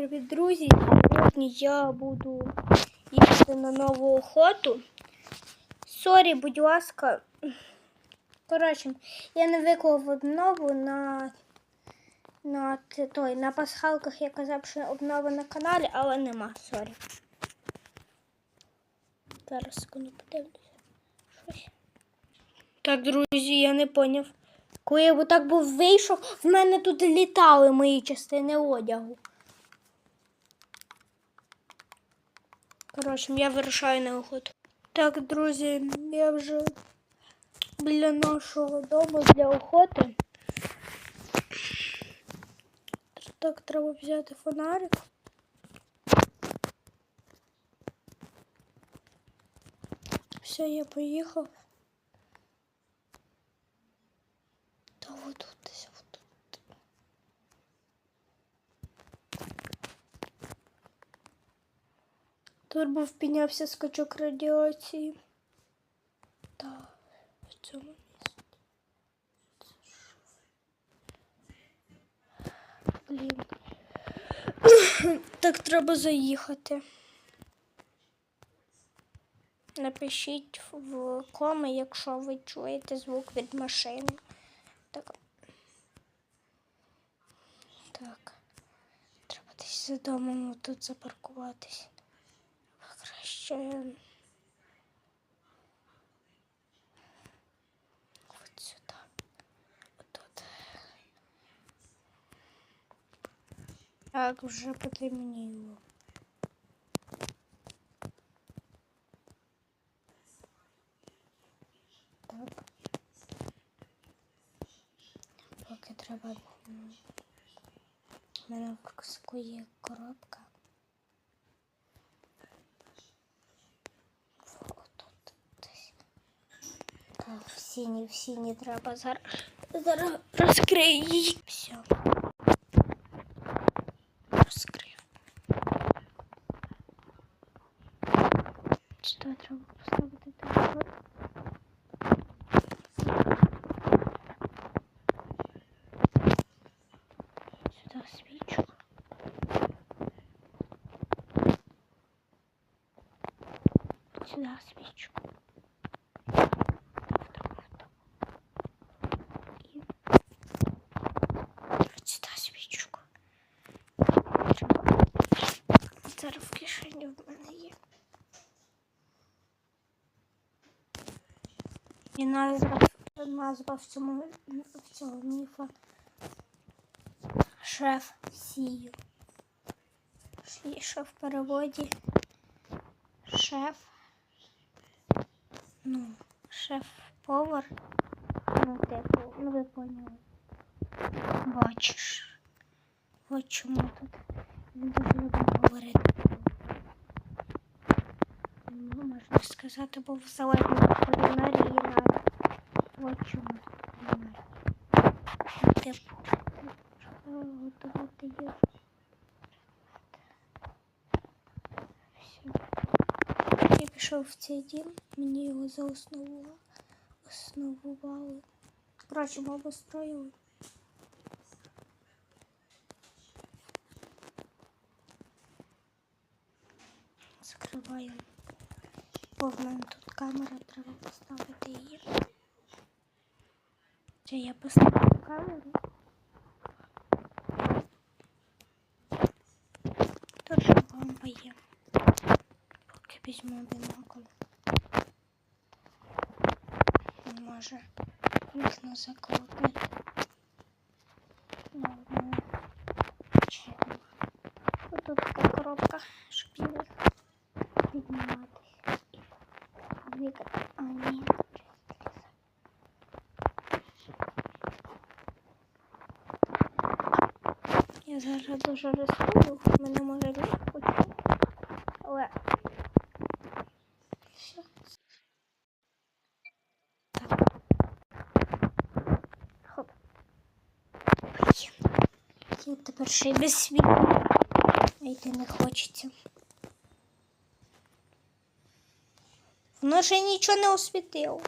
Привіт, друзі! Сьогодні я буду їхати на нову охоту. Сорі, будь ласка. Коротше, я не виклав обнову на, на, той, на пасхалках я казав, що обнова на каналі, але нема, сорі. Зараз секунду подивлюся. Щось. Так, друзі, я не поняв. Коли я так був вийшов, в мене тут літали мої частини одягу. Коротше, я вирушаю на охоту. Так, друзі, я вже біля нашого дому для охоти. Так, треба взяти фонарик. Все, я поїхав. Та отут десь отут. Тут був піднявся скачок радіації. Так, в цьому місці. Блін. Так треба заїхати. Напишіть в коми, якщо ви чуєте звук від машини. Так. Так. Треба десь за домом тут запаркуватись. Краще. От сюди. Отут. Так, вже потемніло. Так. Поки треба. У мене в коробка. в сіні, в сіні треба зараз. Зараз розкрию її. Все. Розкрив. Що треба поставити телефон? Сюди свічку. Сюди свічку. І назва, назва в цьому, цього міфа. Шеф сію. Що в переводі? Шеф. Ну, шеф-повар. Ну, типу, ну ви поняли. Бачиш. От чому тут. Він дуже любить говорити. Ну, можна сказати, був залежний від кулінарії на. От чому тут кулінарія. Ну, типу, що готувати їжу. Все. Пішов в цей дім, мені його заосновували. Основували. Коротше, ми обостроїли. В мене тут камера, треба поставити її. Це я поставлю камеру. Тут же бомба є. Візьму бінокль. Він може вікно закрутити. Тут така коробка, щоб її підніматися. Вік... А, ні. Я зараз дуже рискую, мене може легко. Мені тепер ще й без світла. Йти не хочеться. Воно ще нічого не освітило.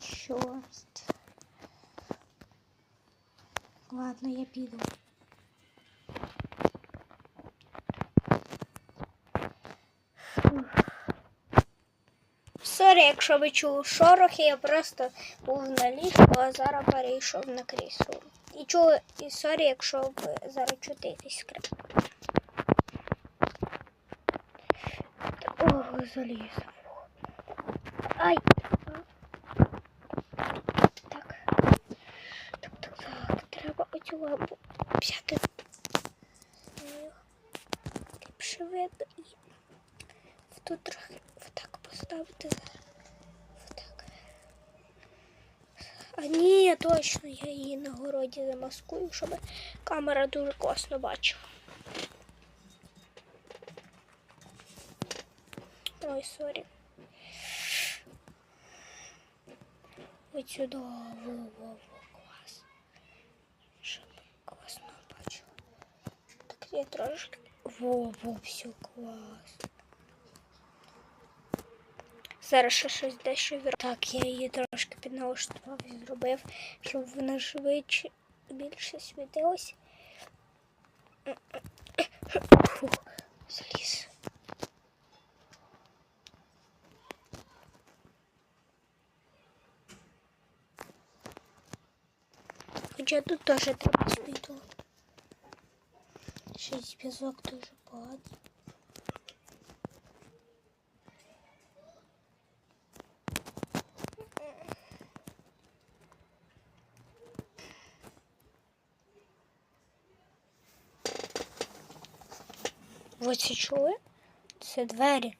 Чорт. Ладно, я піду. Сорі, якщо ви чули шорохи, я просто був на ліжку, а зараз перейшов на крісло. Чули, і сорі, якщо ви зараз чути якийсь скрип. Ого, заліз. Ай. Так. Так, так, так. Треба оцю лампу взяти. Ліпше видно і тут трохи отак поставити. Отак. А ні, точно, я її на городі замаскую, щоб камера дуже класно бачила. Ой, сорі. Ось сюди, во, во, клас. Щоб класно бачила. Так я трошки. Во, во, все клас. Зараз ще щось дещо зробив. Так, я її трошки підналаштував і зробив, щоб вона швидше більше світилась. Фух, заліз. Хоча тут теж треба світло. Ще й зв'язок дуже поганий. Ви це чули? Це двері.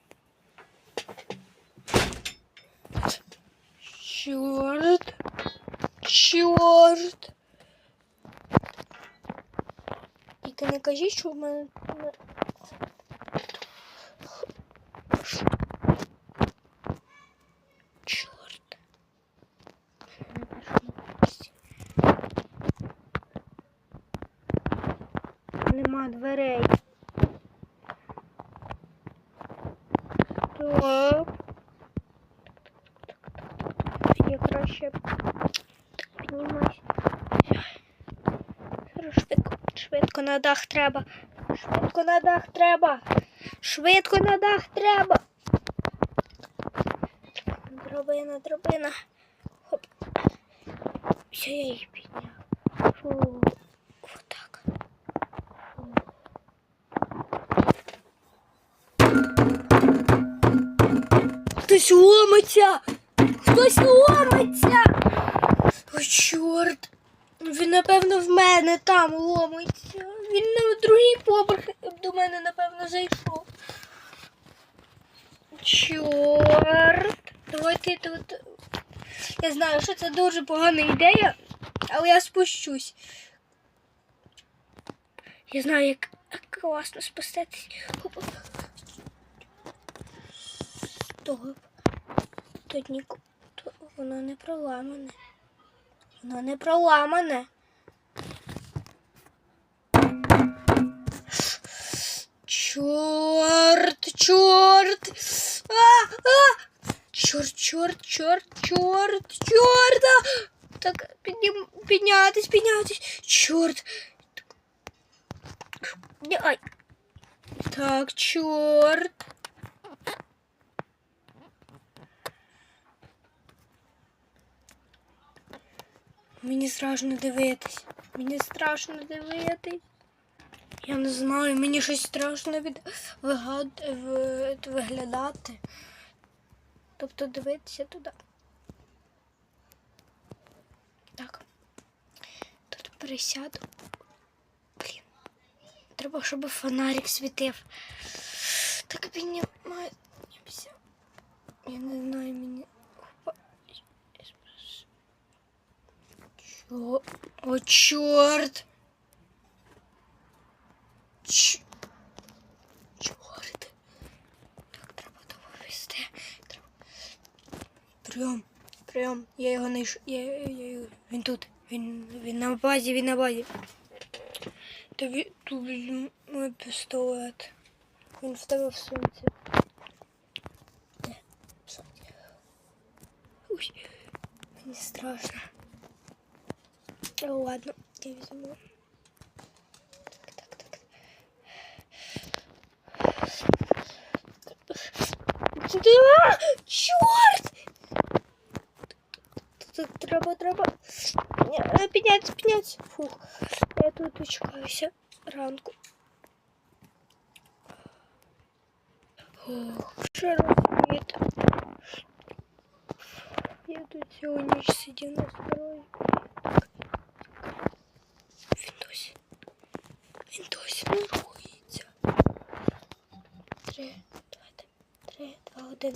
Чорт. Чорт. Тільки не кажіть, що в мене. Чорт. На першому місці. Нема дверей. Так. Я краще піднімаюсь. Зараз Швидко, швидко на дах треба. Швидко на дах треба. Швидко на дах треба. Дробина, дробина. Хоп. Все, я їх підняв. Фу. Хтось ломиться! Хтось ломиться! О, чорт! Він, напевно, в мене там ломиться. Він на другий поверх до мене, напевно, зайшов. Чорт! Давайте тут. Я знаю, що це дуже погана ідея, але я спущусь. Я знаю, як класно спуститись. Стоп. Тут ніко... Тут воно не проламане. Воно не проламане. Чорт, чорт. А, а! Чорт, чорт, чорт, чорт, чорт. А! Так, піднім... піднятись, піднятись. Чорт. Ай. Так, чорт. Мені страшно дивитись. Мені страшно дивитись. Я не знаю, мені щось страшно від вигад... в- виглядати. Тобто дивитися туди. Так. Тут пересяду. Блін. Треба, щоб фонарик світив. Так піднімаємося. Я не знаю, мені. О, чорт! Ч... Чорт. Так, треба довести. Треба... Прям, прям. Я його не я, я, його- Він тут. Він, він на базі, він на базі. Та він тут мой пістолет. Він в тебе в сумці. Де? В сумці. Ой, мені страшно. Ладно, я візьму. Да! Черт! Треба, треба. Э, пенять пенять Фух. Я тут дочекаюся ранку. Ох, шарфит. Я тут всего ночь сидела, строю. then.